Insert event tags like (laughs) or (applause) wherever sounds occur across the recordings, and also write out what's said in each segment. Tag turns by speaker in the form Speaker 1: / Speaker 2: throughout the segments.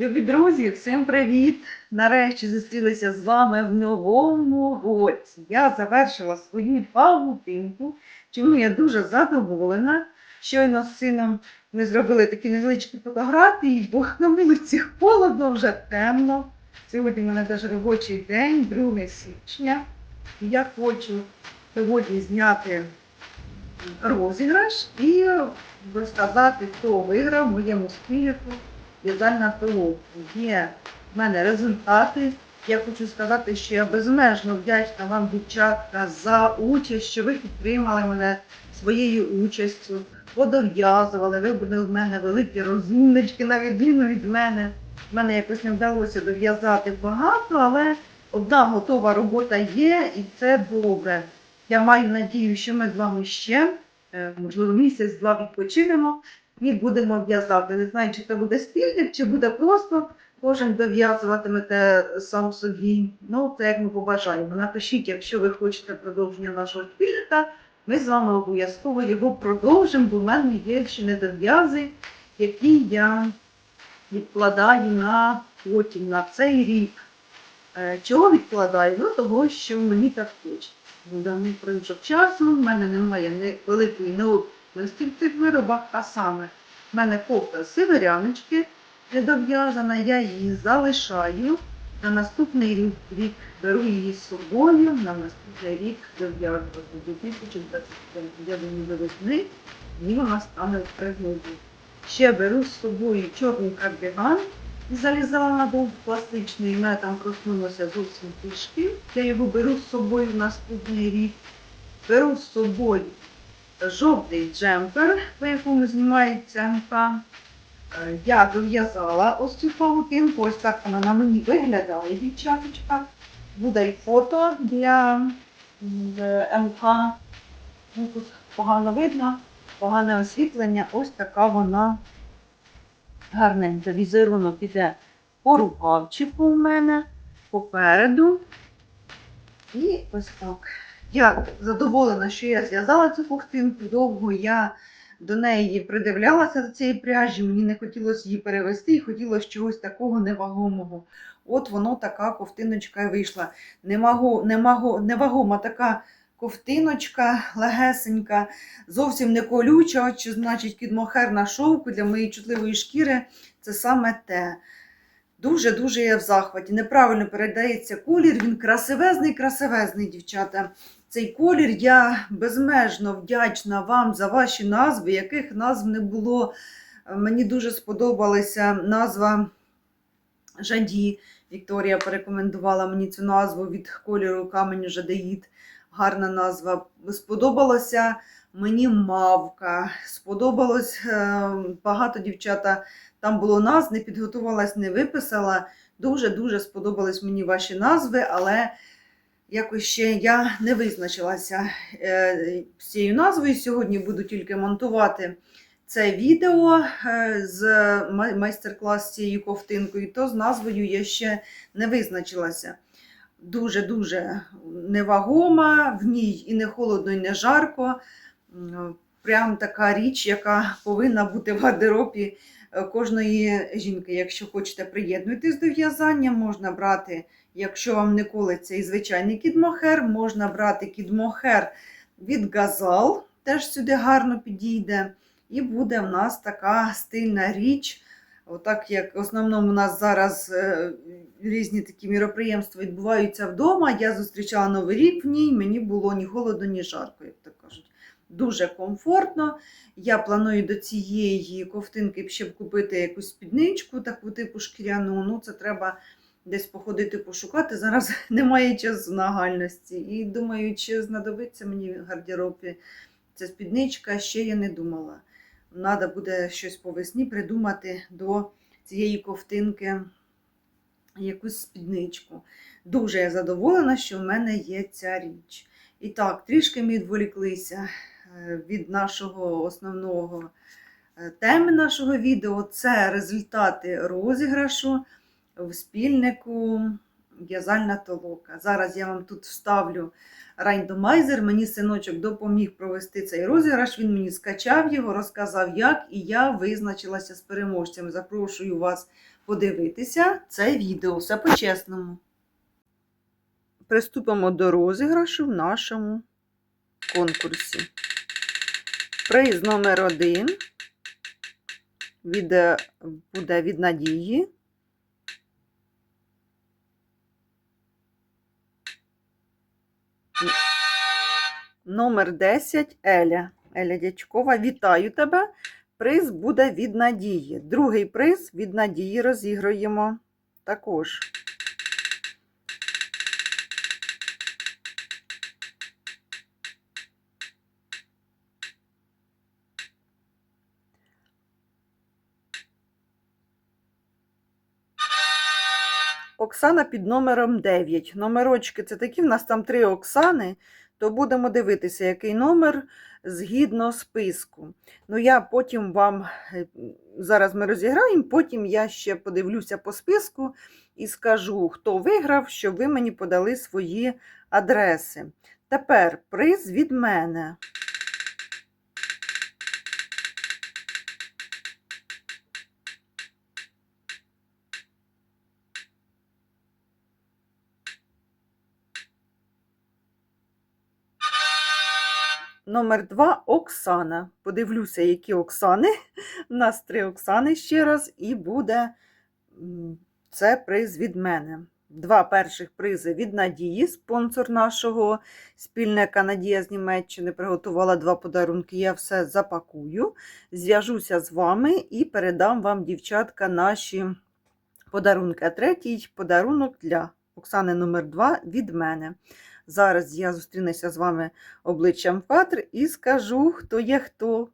Speaker 1: Любі друзі, всім привіт! Нарешті зустрілися з вами в новому році. Я завершила свою павутинку, чому я дуже задоволена. Щойно з сином ми зробили такі невеличкі фотографії, бо на вулиці холодно, вже темно. Сьогодні в мене теж робочий день, 2 січня. Я хочу сьогодні зняти розіграш і розказати, хто виграв моєму спільнику в'язальна пиловка. Є в мене результати. Я хочу сказати, що я безмежно вдячна вам, дівчатка, за участь, що ви підтримали мене своєю участю, подов'язували. Ви були в мене великі розумнички, на відміну від мене. Мене якось не вдалося дов'язати багато, але одна готова робота є, і це добре. Я маю надію, що ми з вами ще, е, можливо, місяць-два відпочинемо і будемо в'язати. Не знаю, чи це буде спільник, чи буде просто кожен дов'язуватимете сам собі. Ну, це як ми побажаємо. Напишіть, якщо ви хочете продовження нашого спільника, ми з вами обов'язково його продовжимо, бо в мене є ще недов'язи, які я відкладаю на потім, на цей рік. Е, Чого відкладаю? Ну, того, що мені так хочеться. В даний проміжок часу в мене немає великої необхідності в цих виробах, а саме в мене кофта з северяночки недов'язана, я її залишаю. На наступний рік, беру її з собою, на наступний рік дов'язувати до 2025 я думаю, до весни, і вона стане в пригоді. Ще беру з собою чорний кардиган, залізала на довг пластичний, в мене там проснулося зовсім трішки. Я його беру з собою в наступний рік. Беру з собою жовтий джемпер, по якому знімається МК. Е, Я дов'язала ось цю павутинку, ось так вона на мені виглядає, дівчаточка. Буде і фото для е, МК. Ну, тут погано видно, погане освітлення. Ось така вона гарненька. Візерунок іде по рукавчику у мене, попереду. І ось так. Я задоволена, що я зв'язала цю ковтинку. Довго я до неї придивлялася до цієї пряжі, мені не хотілося її перевести, і хотілося чогось такого невагомого. От воно така ковтиночка і вийшла. Немаго, немаго, невагома така ковтиночка легесенька, зовсім не колюча, чи значить кідмохер на шовку для моєї чутливої шкіри це саме те. Дуже-дуже я в захваті. Неправильно передається колір, він красивезний, красивезний, дівчата. Цей колір я безмежно вдячна вам за ваші назви, яких назв не було. Мені дуже сподобалася назва Жаді. Вікторія порекомендувала мені цю назву від кольору каменю Жадеїд. Гарна назва. Сподобалося мені мавка. Сподобалось е, багато дівчата. Там було назв, не підготувалась, не виписала. Дуже-дуже сподобались мені ваші назви, але якось ще я не визначилася е, з цією назвою. Сьогодні буду тільки монтувати це відео е, з майстер-клас цією ковтинкою, то з назвою я ще не визначилася. Дуже-дуже невагома, в ній і не холодно, і не жарко. Прям така річ, яка повинна бути в гардеробі е, кожної жінки. Якщо хочете приєднуйтесь до в'язання, можна брати, якщо вам не колиться і звичайний кідмохер, можна брати кідмохер від Газал, теж сюди гарно підійде. І буде в нас така стильна річ. Отак як в основному у нас зараз е, різні такі міроприємства відбуваються вдома. Я зустрічала Новий рік в ній, мені було ні холодно, ні жарко, як так кажуть. Дуже комфортно. Я планую до цієї ковтинки ще купити якусь спідничку, таку типу шкіряну. Ну, це треба десь походити, пошукати. Зараз (laughs) немає часу нагальності. І думаю, чи знадобиться мені в гардеробі ця спідничка, ще я не думала. Треба буде щось по весні придумати до цієї ковтинки якусь спідничку. Дуже я задоволена, що в мене є ця річ. І так, трішки ми відволіклися е, від нашого основного е, теми нашого відео. Це результати розіграшу в спільнику в'язальна толока. Зараз я вам тут вставлю райндомайзер. Мені синочок допоміг провести цей розіграш. Він мені скачав його, розказав, як, і я визначилася з переможцями. Запрошую вас подивитися це відео. Все по-чесному. Приступимо до розіграшу в нашому конкурсі. Приз номер один буде від Надії. Номер 10 Еля. Еля Дячкова, вітаю тебе. Приз буде від Надії. Другий приз від Надії розіграємо також. Оксана під номером 9. Номерочки це такі, в нас там три Оксани, то будемо дивитися, який номер згідно списку. Ну, я потім вам, е, зараз ми розіграємо, потім я ще подивлюся по списку і скажу, хто виграв, щоб ви мені подали свої адреси. Тепер приз від мене. Номер два Оксана. Подивлюся, які Оксани. (laughs) У нас три Оксани ще раз, і буде це приз від мене. Два перших призи від Надії, спонсор нашого спільника Надія з Німеччини. Приготувала два подарунки. Я все запакую, зв'яжуся з вами і передам вам, дівчатка, наші подарунки. А третій подарунок для Оксани номер 2 від мене. Зараз я зустрінуся з вами обличчям кадр і скажу, хто є хто.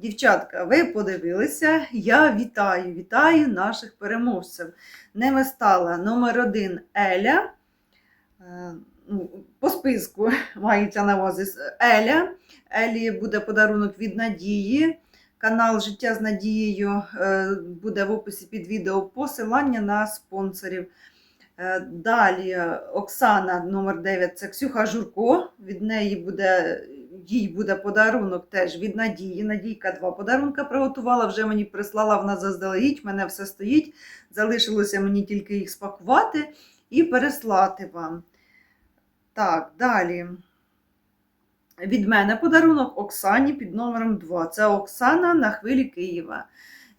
Speaker 1: Дівчатка, ви подивилися. Я вітаю, вітаю наших переможців. Ними стала номер один Еля. Е, ну, По списку (laughs) мається на увазі Еля. Елі буде подарунок від Надії. Канал Життя з Надією е, буде в описі під відео посилання на спонсорів. Е, Далі Оксана номер 9 це Ксюха Журко. Від неї буде, їй буде подарунок теж від Надії. Надійка два подарунка приготувала, вже мені прислала вона заздалегідь, мене все стоїть. Залишилося мені тільки їх спакувати і переслати вам. Так, далі. Від мене подарунок Оксані під номером 2. Це Оксана на хвилі Києва.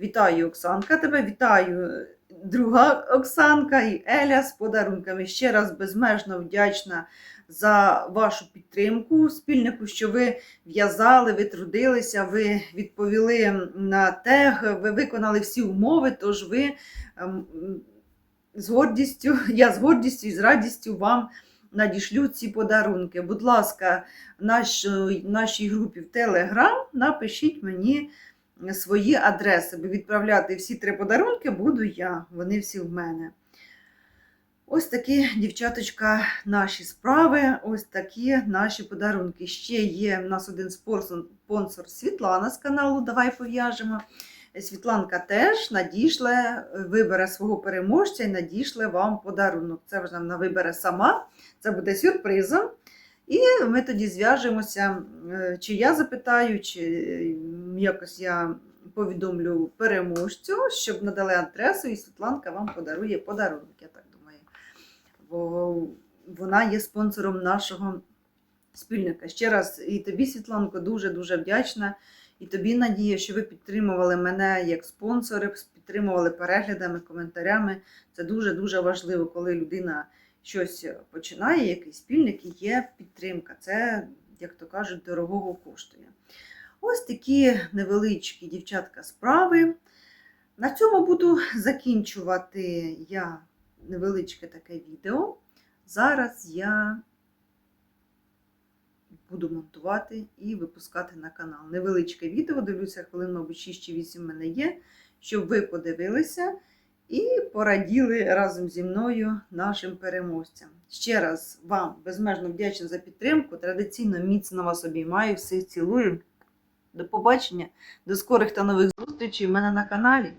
Speaker 1: Вітаю, Оксанка, тебе вітаю, друга Оксанка і Еля з подарунками. Ще раз безмежно вдячна за вашу підтримку спільнику, що ви в'язали, ви трудилися, ви відповіли на тег, ви виконали всі умови, тож ви ем, з гордістю, я з гордістю і з радістю вам надішлю ці подарунки. Будь ласка, наш, нашій групі в Телеграм напишіть мені свої адреси, бо відправляти всі три подарунки буду я. Вони всі в мене. Ось такі, дівчаточка, наші справи, ось такі наші подарунки. Ще є в нас один спонсор Світлана з каналу Давай пов'яжемо. Світланка теж надійшле, вибере свого переможця і надійшле вам подарунок. Це вже вона вибере сама, це буде сюрпризом. І ми тоді зв'яжемося, е, чи я запитаю, чи якось я повідомлю переможцю, щоб надали адресу, і Світланка вам подарує подарунок, я так думаю. Бо вона є спонсором нашого спільника. Ще раз і тобі, Світланко, дуже-дуже вдячна. І тобі надія, що ви підтримували мене як спонсори, підтримували переглядами, коментарями. Це дуже-дуже важливо, коли людина щось починає, якийсь спільник і є підтримка. Це, як то кажуть, дорогого коштує. Ось такі невеличкі дівчатка справи. На цьому буду закінчувати я невеличке таке відео. Зараз я буду монтувати і випускати на канал. Невеличке відео, дивлюся, хвилин, мабуть, 6 чи 8 в мене є, щоб ви подивилися і пораділи разом зі мною нашим переможцям. Ще раз вам безмежно вдячна за підтримку. Традиційно міцно вас обіймаю, всіх цілую. До побачення, до скорих та нових зустрічей в мене на каналі.